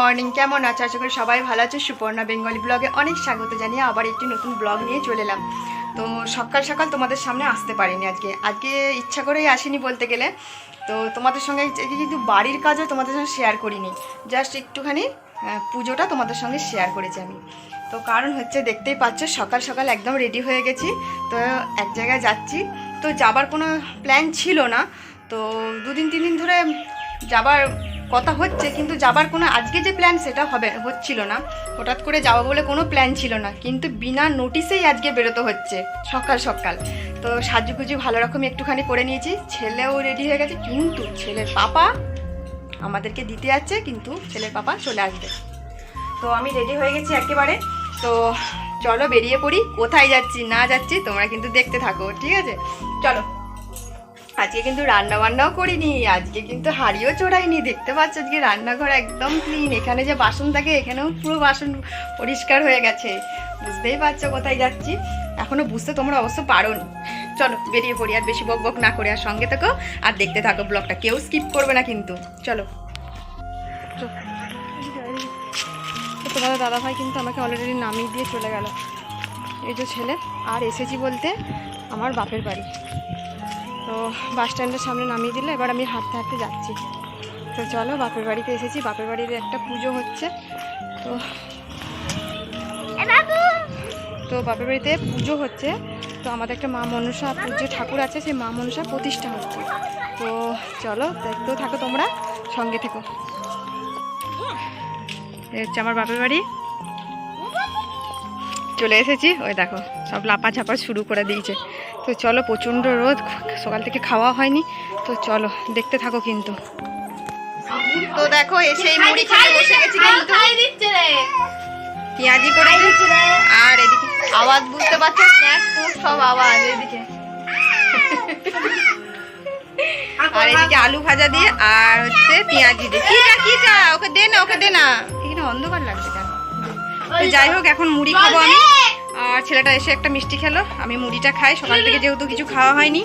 Morning, কেমন আছো? আশা করি সবাই ভালো আছো। সুপর্ণা বেঙ্গলি ব্লগে অনেক স্বাগত জানিয়ে আবার একটি নতুন ব্লগ নিয়ে চলে এলাম। তো সকাল সকাল তোমাদের সামনে আসতে পারিনি আজকে। আজকে ইচ্ছা করেই আসিনি বলতে গেলে। তো তোমাদের সঙ্গে কিন্তু বাড়ির কাজও তোমাদের সঙ্গে শেয়ার করিনি। জাস্ট একটুখানি পুজোটা তোমাদের সঙ্গে শেয়ার করেছি আমি। তো কারণ হচ্ছে দেখতেই পাচ্ছ, সকাল সকাল একদম রেডি হয়ে গেছি। তো এক জায়গায় যাচ্ছি। তো যাবার কোনো প্ল্যান ছিল না। তো দুদিন, তিন দিন ধরে যাবার কথা হচ্ছে, কিন্তু যাবার কোনো, আজকে যে প্ল্যান সেটা হবে, হচ্ছিল না। হঠাৎ করে যাব বলে কোনো প্ল্যান ছিল না, কিন্তু বিনা নোটিসেই আজকে বেরোতে হচ্ছে, সকাল সকাল। তো সাজুগুজু ভালো রকম একটুখানি করে নিয়েছি, ছেলেও রেডি হয়ে গেছে, কিন্তু ছেলের পাপা আমাদেরকে দিতে যাচ্ছে কিন্তু ছেলের পাপা চলে আসবে। তো আমি রেডি হয়ে গেছি একেবারে। তো চলো বেরিয়ে পড়ি, কোথায় যাচ্ছি না যাচ্ছি তোমরা কিন্তু দেখতে থাকো, ঠিক আছে? চলো। আজকে কিন্তু রান্না বান্নাও করিনি, আজকে কিন্তু হাড়িও চড়াইনি। দেখতে পাচ্ছ, আজকে রান্নাঘর একদম ক্লিন এখানে যে বাসন থাকে, এখানেও পুরো বাসন পরিষ্কার হয়ে গেছে। বুঝতেই পারছ কোথায় যাচ্ছি? এখনও বুঝতে তোমরা অবশ্য পারো চলো, বেরিয়ে পড়ি, আর বেশি বক বক না করে, আর সঙ্গে থাকো, আর দেখতে থাকো ব্লগটা। কেউ স্কিপ করবে না কিন্তু। চলো। তো দাদা দাদাভাই কিন্তু আমাকে অলরেডি নামিয়ে দিয়ে চলে গেল। এই যে ছেলে, আর এসেছি বলতে আমার বাপের বাড়ি। তো বাস স্ট্যান্ডের সামনে নামিয়ে দিলে এবার আমি হাঁটতে হাঁটতে যাচ্ছি। তো চলো বাপের বাড়িতে এসেছি বাপের বাড়ির একটা পুজো হচ্ছে। তো তো বাপের বাড়িতে পুজো হচ্ছে। তো আমাদের একটা মা মনসা পুজো ঠাকুর আছে সেই মা মনসা প্রতিষ্ঠা হচ্ছে। তো চলো দেখতেও থাকো তোমরা সঙ্গে থেকো। হচ্ছে আমার বাপের বাড়ি। চলে এসেছি। ওই দেখো সব লাপা ঝাপা শুরু করে দিয়েছে। তো চলো প্রচণ্ড রোদ সকাল থেকে খাওয়া হয়নি তো চলো দেখতে থাকো কিন্তু। তো দেখো এসেই মুড়ি খেতে বসে গেছি কিন্তু। পেঁয়াজি করে আর এদিকে আওয়াজ বুঝতে পারছ স্ন্যাক ফুড সব আওয়াজ এদিকে। আর এদিকে আলু ভাজা দিয়ে আর হচ্ছে পেঁয়াজি দিয়ে। কি চা কি চা ওকে দে না ওকে দে না। এখানে অন্ধকার লাগছে কেন? তো যাই হোক এখন মুড়ি খাব আমি। আর ছেলেটা এসে একটা মিষ্টি খেলো। আমি মুড়িটা খাই, সকাল থেকে যেহেতু কিছু খাওয়া হয়নি।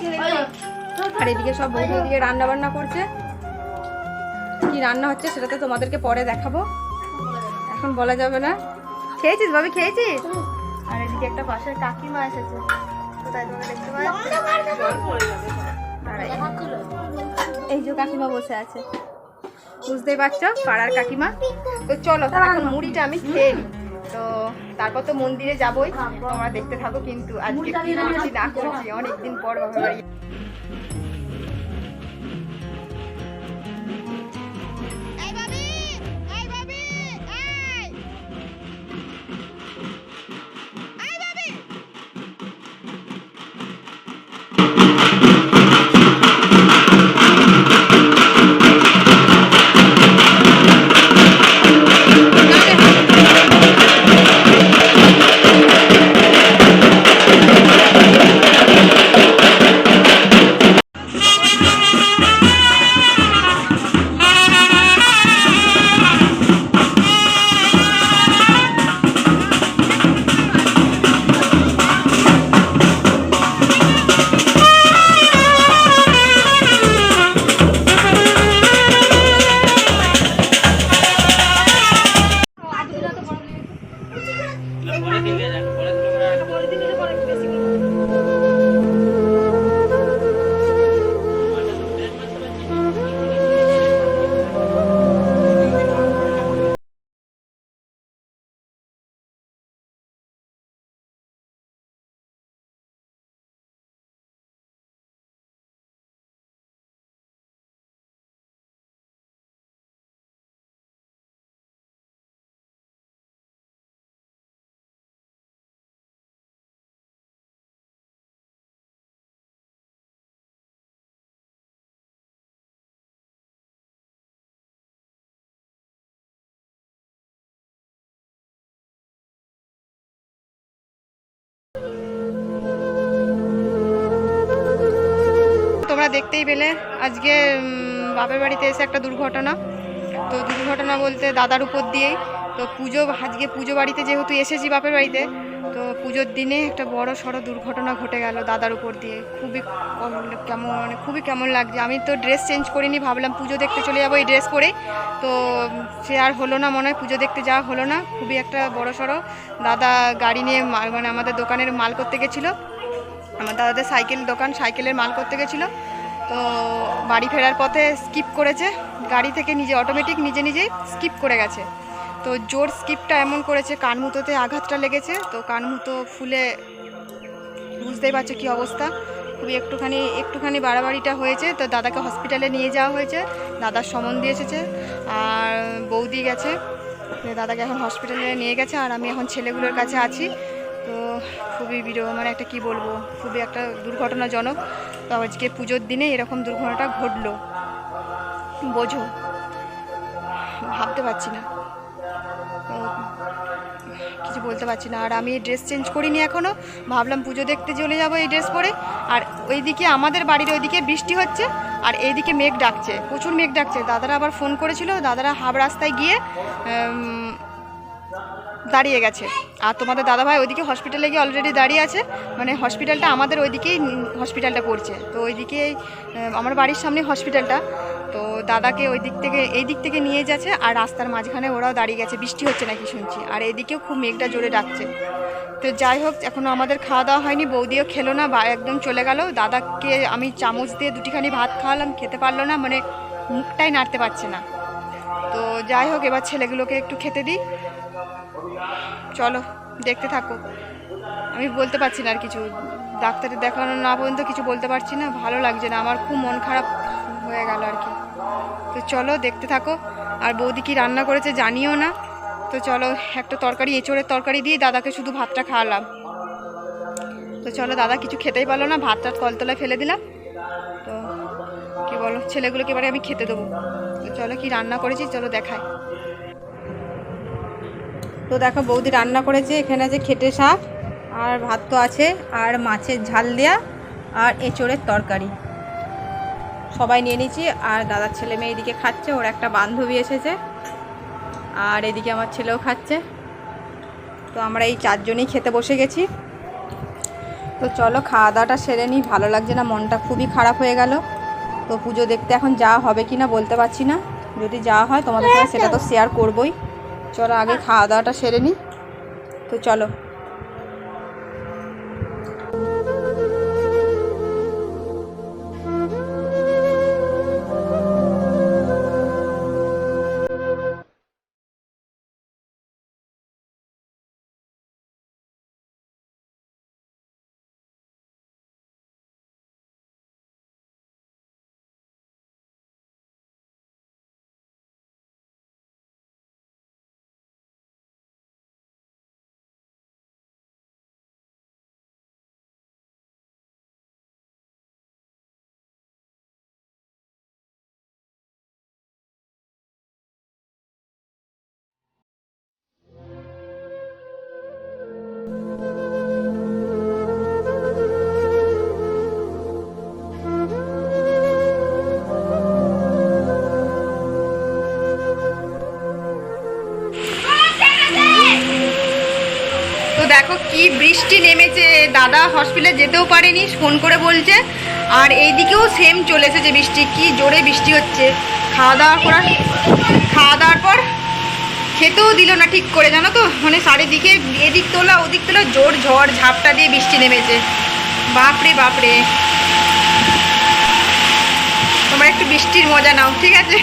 আর এদিকে সব বৌদি এদিকে রান্না বান্না করছে। কি রান্না হচ্ছে সেটা তো তোমাদেরকে পরে দেখাবো। এখন বলা যাবে না। খেয়েছিস ভাবি, খেয়েছিস? আর এদিকে একটা পাশের কাকিমা এসেছে। এই যে কাকিমা বসে আছে। বুঝতেই পারছ, পাড়ার কাকিমা। তো চলো মুড়িটা আমি খেয়ে নিই। তো তারপর তো মন্দিরে যাবোই তোমরা দেখতে থাকো কিন্তু আজকে কি করেছি না করছি অনেকদিন পর বাবা বাড়ি দেখতেই পেলে। আজকে বাপের বাড়িতে এসে একটা দুর্ঘটনা। তো দুর্ঘটনা বলতে দাদার উপর দিয়েই। তো পুজো, আজকে পুজো বাড়িতে যেহেতু এসেছি বাপের বাড়িতে, তো পুজোর দিনে একটা বড় সড়ো দুর্ঘটনা ঘটে গেল দাদার উপর দিয়ে। খুবই কেমন মানে খুবই কেমন লাগছে। আমি তো ড্রেস চেঞ্জ করিনি, ভাবলাম পুজো দেখতে চলে যাব এই ড্রেস পরে তো সে আর হলো না মনে হয়, পুজো দেখতে যাওয়া হলো না। খুবই একটা বড় সড়ো। দাদা গাড়ি নিয়ে মানে আমাদের দোকানের মাল করতে গেছিল। আমার দাদাদের সাইকেল দোকান, সাইকেলের মাল করতে গেছিল। তো বাড়ি ফেরার পথে স্কিপ করেছে। গাড়ি থেকে নিজে অটোমেটিক নিজে নিজেই স্কিপ করে গেছে। তো জোর স্কিপটা এমন করেছে কানমুতোতে আঘাতটা লেগেছে। তো কানমুতো ফুলে বুঝতেই পারছ কী অবস্থা। খুবই একটুখানি একটুখানি বাড়াবাড়িটা হয়েছে। তো দাদাকে হসপিটালে নিয়ে যাওয়া হয়েছে। দাদার সমন দিয়ে এসেছে। আর বৌদি গেছে। দাদাকে এখন হসপিটালে নিয়ে গেছে। আর আমি এখন ছেলেগুলোর কাছে আছি। তো খুবই বিরহ মানে একটা কি বলব? খুবই একটা দুর্ঘটনাজনক। তো আজকে পুজোর দিনে এরকম দুর্ঘটনাটা ঘটলো। বোঝো। ভাবতে পারছি না। কিছু বলতে পারছি না। আর আমি ড্রেস চেঞ্জ করিনি এখনও ভাবলাম পুজো দেখতে চলে যাব এই ড্রেস পরে। আর ওইদিকে আমাদের বাড়ির ওইদিকে বৃষ্টি হচ্ছে। আর এইদিকে মেঘ ডাকছে। প্রচুর মেঘ ডাকছে। দাদারা আবার ফোন করেছিল। দাদারা হাব রাস্তায় গিয়ে দাঁড়িয়ে গেছে। আর তোমাদের দাদাভাই ওইদিকে হসপিটালে গিয়ে অলরেডি দাঁড়িয়ে আছে। মানে হসপিটালটা আমাদের ওইদিকেই হসপিটালটা পড়ছে তো ওইদিকে আমার বাড়ির সামনে হসপিটালটা তো দাদাকে ওই দিক থেকে, এই দিক থেকে নিয়ে যাচ্ছে আর রাস্তার মাঝখানে ওরাও দাঁড়িয়ে গেছে। বৃষ্টি হচ্ছে নাকি শুনছি। আর এদিকেও খুব মেঘটা জোরে ডাকছে। তো যাই হোক এখনও আমাদের খাওয়া দাওয়া হয়নি। বৌদিও খেলো না, বা একদম চলে গেল। দাদাকে আমি চামচ দিয়ে দুটিখানি ভাত খাওয়ালাম, খেতে পারল না। মানে মুখটাই নাড়তে পারছে না। তো যাই হোক, এবার ছেলেগুলোকে একটু খেতে দিই। চলো, দেখতে থাকো। আমি বলতে পারছি না আর কিছু। ডাক্তারের দেখানো না পর্যন্ত কিছু বলতে পারছি না। ভালো লাগছে না। আমার খুব মন খারাপ হয়ে গেল আর কি। তো চলো, দেখতে থাকো। আর বৌদি কি রান্না করেছে জানিও না। তো চলো, একটা তরকারি, এঁচড়ের তরকারি দিয়ে দাদাকে শুধু ভাতটা খাওয়ালাম। তো চলো, দাদা কিছু খেতেই পারল না। ভাতটা কলতলায় ফেলে দিলাম। তো কি বলো, ছেলেগুলোকে এবারে আমি খেতে দেবো। তো চলো, কি রান্না করেছি? চলো দেখায় তো দেখো বৌদি রান্না করেছে, এখানে আছে খেটে শাক, আর ভাত তো আছে, আর মাছের ঝাল দেয়া, আর এঁচড়ের তরকারি। সবাই নিয়ে নিয়েছি আর দাদার ছেলে মেয়ে এদিকে খাচ্ছে, ওর একটা বান্ধবী এসেছে, আর এদিকে আমার ছেলেও খাচ্ছে। তো আমরা এই চারজনেই খেতে বসে গেছি। তো চলো খাওয়া দাওয়াটা সেরে নিই, ভালো লাগছে না, মনটা খুবই খারাপ হয়ে গেল। তো পুজো দেখতে এখন যাওয়া হবে কি না বলতে পারছি না, যদি যাওয়া হয় তোমাদের সাথে সেটা তো শেয়ার করবই। চলো আগে খাওয়া দাওয়াটা সেরে নিই তো চলো। দেখো কি বৃষ্টি নেমেছে। দাদা হসপিটালে যেতেও পারেনি ফোন করে বলছে। আর এইদিকেও সেম চলেছে যে বৃষ্টি, কি জোরে বৃষ্টি হচ্ছে। খাওয়া দাওয়া করার, খাওয়া দাওয়ার পর খেতেও দিল না ঠিক করে, জানো তো? মানে চারিদিকে এদিক তোলা, ওদিক তোলা, জোর ঝড়, ঝাপটা দিয়ে বৃষ্টি নেমেছে। বাপরে বাপরে। তোমরা একটু বৃষ্টির মজা নাও, ঠিক আছে?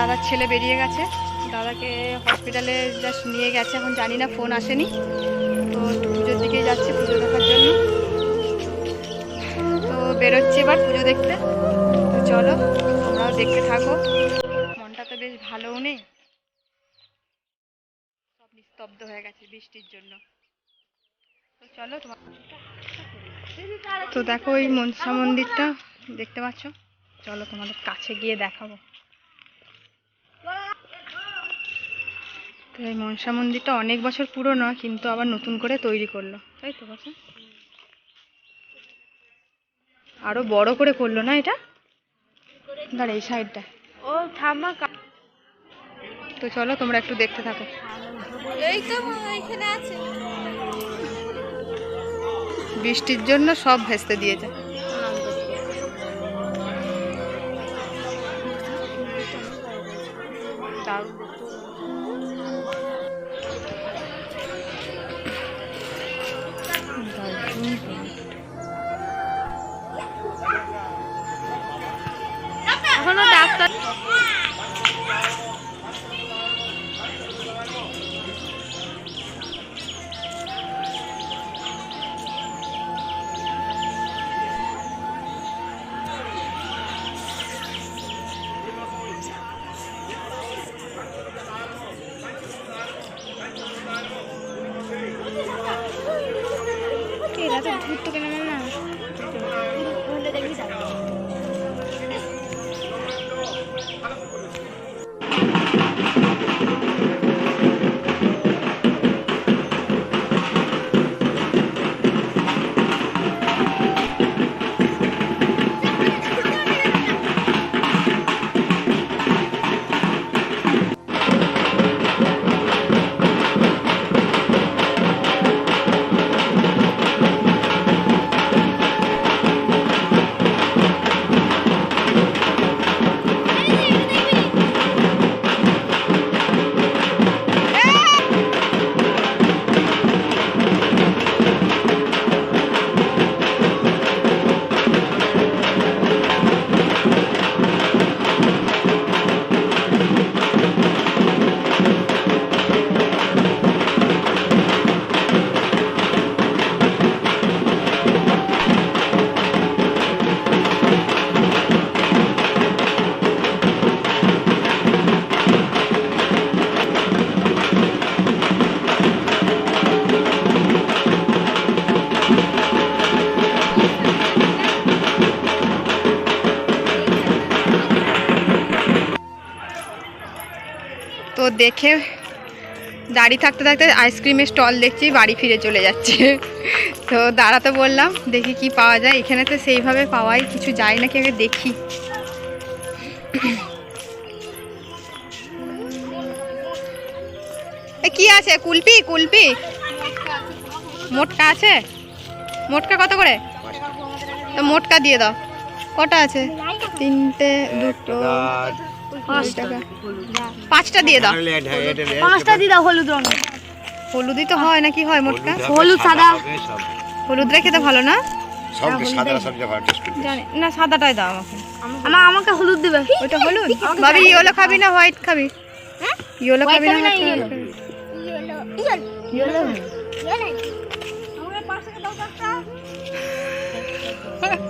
দাদার ছেলে বেরিয়ে গেছে। দাদাকে হসপিটালে জাস্ট নিয়ে গেছে, এখন জানি না ফোন আসেনি। তো পুজোর দিকেই যাচ্ছে পুজো দেখার জন্য। তো বেরোচ্ছি এবার পুজো দেখতে। তো চলো তোমরাও দেখতে থাকো। মনটা তো বেশ ভালোও নেই। সব নিস্তব্ধ হয়ে গেছে বৃষ্টির জন্য। তো চলো, তোমার তো দেখো ওই মনসা মন্দিরটা, দেখতে পাচ্ছ? চলো তোমাদের কাছে গিয়ে দেখাবো। এই মনসা মন্দিরটা অনেক বছর পুরনো কিন্তু আবার নতুন করে তৈরি করল। তাই তো বছর আরও বড় করে করল না এটা? দাঁড়া এই সাইডটা। ও থামা তো চলো তোমরা একটু দেখতে থাকো। এই তো এখানে আছে। বৃষ্টির জন্য সব ভেস্তে দিয়েছে দেখে দাঁড়িয়ে থাকতে থাকতে আইসক্রিমের স্টল দেখছি, বাড়ি ফিরে চলে যাচ্ছে। তো দাঁড়াতে বললাম, দেখি কি পাওয়া যায়। এখানে তো সেইভাবে পাওয়াই, কিছু যায় নাকি আগে দেখি। কি আছে? কুলপি কুলপি? মোটকা আছে? মোটকা কত করে? তো মোটকা দিয়ে দাও। কটা আছে? তিনটে, দুটো পাঁচ টাকা। পাঁচটা দিয়ে দাও। পাঁচটা দিদা হলুদ রঙের। হলুদই তো হয় নাকি? হয় মোটকা? হলুদ সাদা হলুদ রেখে তো ভালো না? না সাদাটাই দাও আমাকে। আমার আমাকে হলুদ দেবে। ওইটা হলুদ? ভাবি ইয়েলো খাবি না হোয়াইট খাবি? ইয়েলো খাবি না ইয়েলো।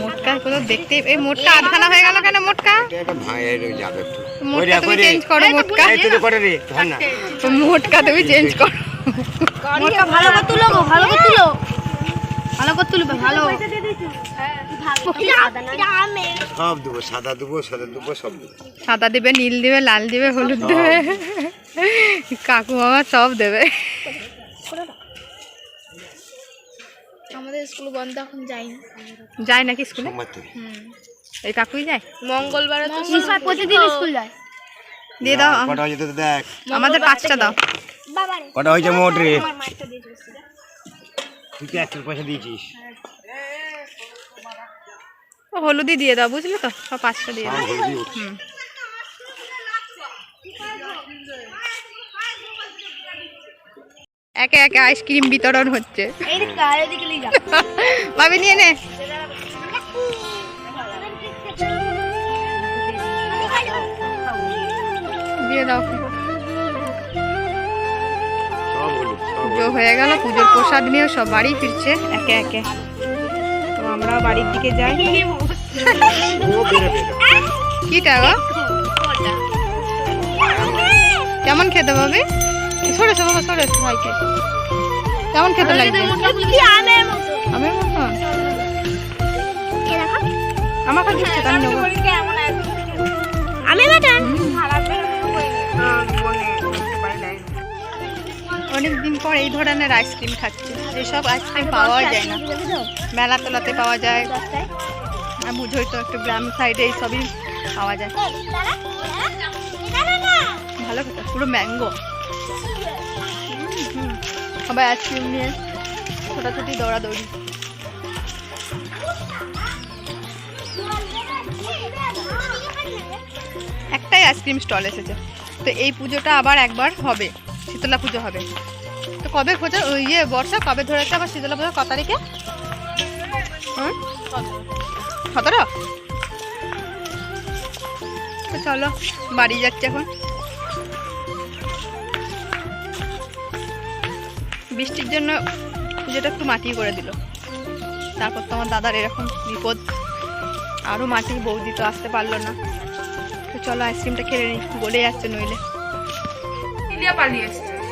মোটকা কোথাও দেখতে এই মোটকা আধখানা হয়ে গেল কেন মোটকা? মোটকা তুমি চেঞ্জ করো মোটকা। তুমি চেঞ্জ করো। মোটকা ভালো করে তুলো ভালো করে তুলো। ভালো করে তুলবে ভালো। সব দেবো সাদা দেবো সাদা দেবো সব দেবো। সাদা দিবে নীল দিবে লাল দিবে হলুদ দিবে। কাকু মামা সব দেবে। স্কুল বন্ধ এখন যাইনি। যায় নাকি স্কুলে? এই কাকুই যায়? মঙ্গলবারে প্রতিদিন স্কুল যায়। দিয়ে দাও। কটা হয়েছে দেখ। আমাদের পাঁচটা দাও। কটা হয়েছে মোট রে? তুই কি একশো পয়সা দিয়েছিস? ও হলুদই দিয়ে দাও বুঝলে তো? সব পাঁচটা দিয়ে দাও। হুম। একে একে আইসক্রিম বিতরণ হচ্ছে। ভাবি নিয়ে নে। দিয়ে দাও। পুজো হয়ে গেল পুজোর প্রসাদ নিয়ে সব বাড়ি ফিরছে একে একে। তো আমরা বাড়ির দিকে যাই। কিটা গো? কেমন খেতে পাবি? সরেছে বাবা সরেছে ভাইকে। কেমন খেতে লাগবে আমের মতো। কে দেখো আমার কাছে দিচ্ছে তাই নেব। আমি বাটান অনেক দিন পর এই ধরনের আইসক্রিম খাচ্ছি। এসব আইসক্রিম পাওয়া যায় না। মেলা তোলাতে পাওয়া যায়। আর বুঝোই তো একটু গ্রাম সাইডে এইসবই পাওয়া যায়। ভালো খেতে পুরো ম্যাঙ্গো সবাই আইসক্রিম নিয়ে ছোটাছুটি, দৌড়াদৌড়ি। একটাই আইসক্রিম স্টল এসেছে। তো এই পুজোটা আবার একবার হবে, শীতলা পুজো হবে। তো কবে খোঁজা? ইয়ে বর্ষা কবে ধরেছে? আবার শীতলা পুজো ক তারিখে? সতেরো? চলো, বাড়ি যাচ্ছে এখন। বৃষ্টির জন্য পুজোটা একটু মাটি করে দিল। তারপর তো আমার দাদার এরকম বিপদ। আরও মাটি বৌদি তো আসতে পারল না। তো চলো আইসক্রিমটা খেলে নিই গলে যাচ্ছে নইলে।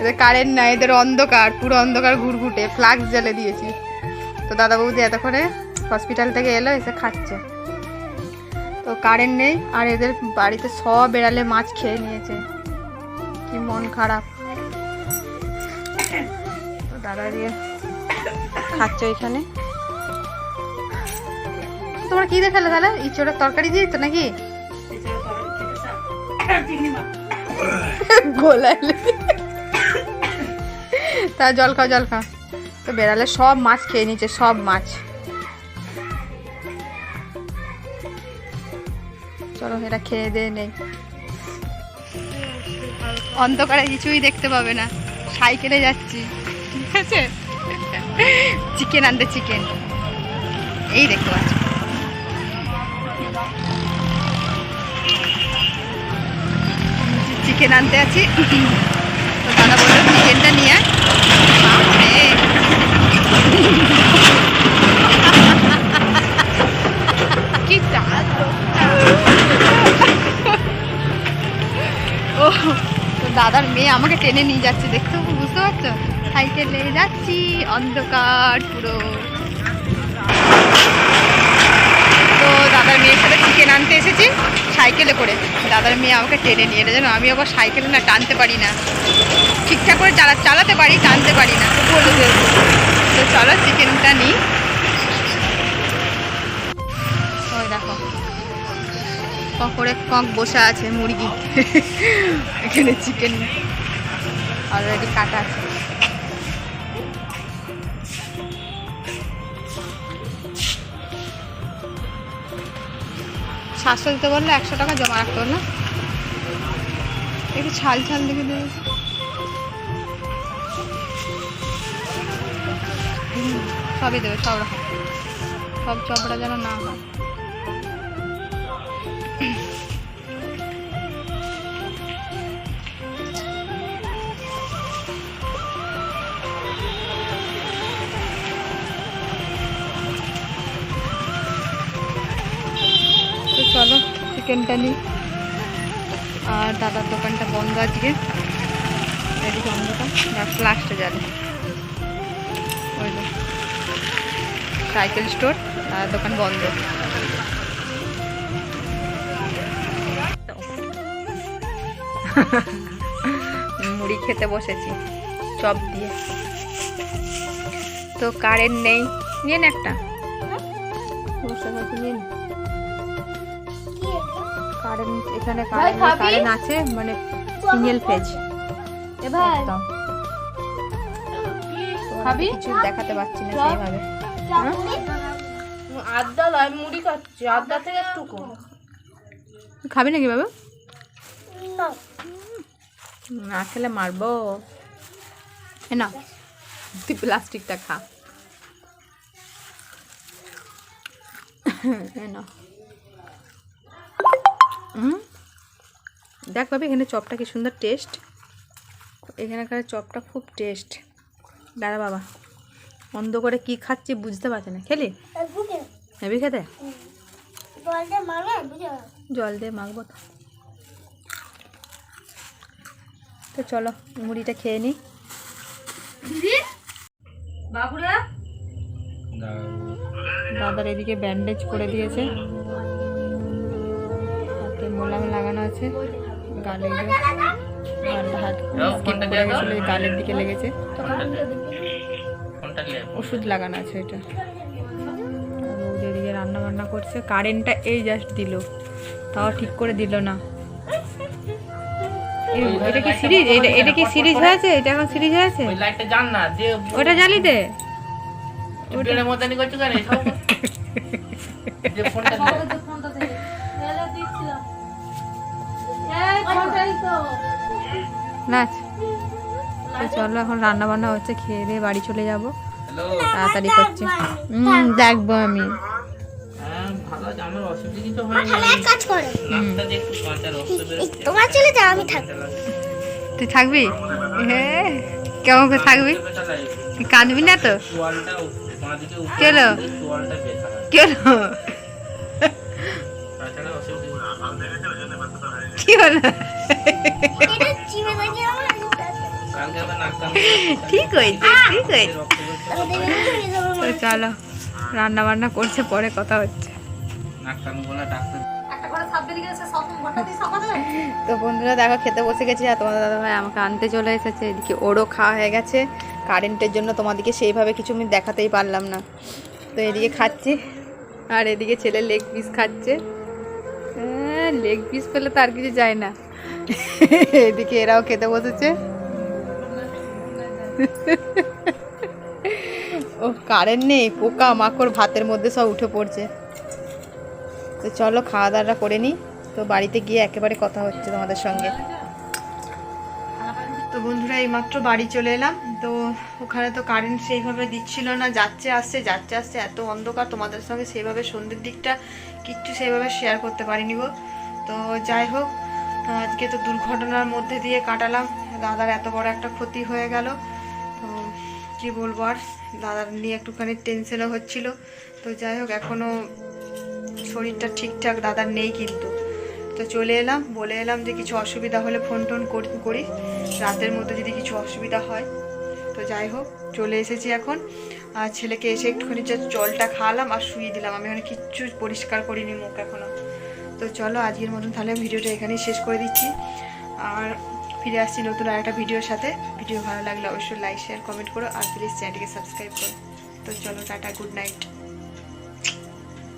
এদের কারেন্ট নাই এদের অন্ধকার পুরো অন্ধকার ঘুরঘুটে ফ্লাক্স জ্বালে দিয়েছি। তো দাদা বৌদি এতক্ষণে হসপিটাল থেকে এলো এসে খাচ্ছে। তো কারেন্ট নেই আর এদের বাড়িতে সব বেড়ালে মাছ খেয়ে নিয়েছে। কি মন খারাপ। দাদা দিয়ে খাচ্ছে এখানে? তোমরা কি দেখালে তাহলে? ইঁচড়ের তরকারি দিয়ে তো নাকি? গোলাইলে তা জল খাও জল খাও। তো বেড়ালে সব মাছ খেয়ে নিচ্ছে সব মাছ। চলো এটা খেয়ে দিয়ে নেই। অন্ধকারে কিছুই দেখতে পাবে না। সাইকেলে যাচ্ছি। চিকেন আনতে চিকেন এই দেখতে পাচ্ছি চিকেন আনতে আছি। তো দাদা বলল চিকেনটা নিয়ে। কি ও তো দাদার মেয়ে আমাকে টেনে নিয়ে যাচ্ছে, দেখতে বুঝতে পারছ? সাইকেলে যাচ্ছি, অন্ধকার পুরো। তো দাদার মেয়ের সাথে চিকেন আনতে এসেছি, সাইকেলে করে। দাদার মেয়ে আমাকে টেনে নিয়ে এলো জানো আমি আবার সাইকেলে না টানতে পারি না। ঠিকঠাক করে চালা চালাতে পারি, টানতে পারি না। তো চলো চিকেনটা নিই। ওই দেখো ককরে কক বসে আছে, মুরগি। এখানে চিকেন অলরেডি কাটা আছে। সাতশো দিতে বললে একশো টাকা জমা রাখতে না? একটু ছাল ছাল দেখে দেবে। সবই দেবে, সব রকম। সব চপড়া যেন না হয়। চিকেনটা নিই আর দাদার দোকানটা বন্ধ আজকে। এদিকে অন্ধকার। লাস্টে যাবে। ওই সাইকেল স্টোর আর দোকান বন্ধ। মুড়ি খেতে বসেছি, চপ দিয়ে। তো কারেন্ট নেই। নিয়ে একটা। বসে বসে নিয়ে নে। কারেন্ট এখানে কারেন্ট আছে মানে সিঙ্গেল ফেজ এবার একদম। খাবি? কিছু দেখাতে পাচ্ছি না? সেইভাবে। আড্ডা লয় মুড়ি খাচ্ছি। আড্ডা থেকে একটু কম খাবি নাকি বাবা? না। খেলে মারবো। এ না তুই প্লাস্টিকটা খা। এ না দেখ ভাবি এখানে চপটা কি সুন্দর টেস্ট এখানকার চপটা খুব টেস্ট দাঁড়া বাবা বন্ধ করে কি খাচ্ছি বুঝতে পারছে না। খেলি? হেবি খেতে? জল দিয়ে মাখবো তো। তো চলো মুড়িটা খেয়ে নিই বাবুরা? দাদার এদিকে ব্যান্ডেজ করে দিয়েছে। মোলাম লাগানো আছে। গালে হাত স্কিন করে গেছিল গালের দিকে লেগেছে। ওষুধ লাগানো আছে এটা। এদিকে রান্না বান্না করছে কারেন্টটা এই জাস্ট দিল। তাও ঠিক করে দিল না। এটা কি সিরিজ? এটা এটা কি সিরিজ হয়েছে? এটা এখন সিরিজ হয়েছে? লাইটটা জান না ওটা জ্বালি দে। বেড়ে মতানি করছ কেন? যে ফোনটা দিয়ে নাচ। তো চলো এখন রান্না বান্না হচ্ছে খেয়ে দিয়ে বাড়ি চলে যাব। তাড়াতাড়ি করছি। হুম দেখব আমি। হ্যাঁ তুই থাকবি? হ্যাঁ কেমন করে থাকবি? কাঁদবি না তো? কেলো? বাঁদিকে কি হলো? ঠিক হয়েছে ঠিক হয়েছে। চলো রান্না বান্না করছে, পরে কথা হচ্ছে। তো বন্ধুরা, দেখো, খেতে বসে গেছি, আর তোমাদের দাদাভাই আমাকে আনতে চলে এসেছে। এদিকে ওরও খাওয়া হয়ে গেছে। কারেন্টের জন্য তোমাদেরকে সেইভাবে কিছু আমি দেখাতেই পারলাম না। তো এদিকে খাচ্ছি, আর এদিকে ছেলে লেগ পিস খাচ্ছে। লেগ পিস পেলে তো আর কিছু যায় না। এদিকে এরাও খেতে বসেছে। ও কারেন্ট নেই, পোকা মাকড় ভাতের মধ্যে সব উঠে পড়ছে। তো চলো, খাওয়া দাওয়াটা করে নিই। তো বাড়িতে গিয়ে একেবারে কথা হচ্ছে তোমাদের সঙ্গে। তো বন্ধুরা, এইমাত্র বাড়ি চলে এলাম। তো ওখানে তো কারেন্ট সেইভাবে দিচ্ছিল না, যাচ্ছে, আসছে যাচ্ছে, আসছে, এত অন্ধকার। তোমাদের সঙ্গে সেইভাবে সন্ধ্যের দিকটা কিচ্ছু সেইভাবে শেয়ার করতে পারিনি গো। তো যাই হোক আজকে তো দুর্ঘটনার মধ্যে দিয়ে কাটালাম। দাদার এত বড় একটা ক্ষতি হয়ে গেল। তো কি বলব আর, দাদার নিয়ে একটুখানি টেনশনও হচ্ছিল। তো যাই হোক এখনও শরীরটা ঠিকঠাক দাদার নেই কিন্তু। তো চলে এলাম, বলে এলাম যে কিছু অসুবিধা হলে ফোন টোন করি রাতের মধ্যে যদি কিছু অসুবিধা হয়, তো যাই হোক, চলে এসেছি এখন। আর ছেলেকে এসে একটুখানি জলটা খাওয়ালাম আর শুয়ে দিলাম। আমি এখানে কিচ্ছু পরিষ্কার করিনি মুখ এখনও। তো চলো আজকের মতন তাহলে ভিডিওটা এখানেই শেষ করে দিচ্ছি। আর ফিরে আসছি নতুন আরেকটা ভিডিওর সাথে। ভিডিও ভালো লাগলে অবশ্যই লাইক শেয়ার কমেন্ট করো। আর প্লিজ চ্যানেলটিকে সাবস্ক্রাইব করো। তো চলো টাটা গুড নাইট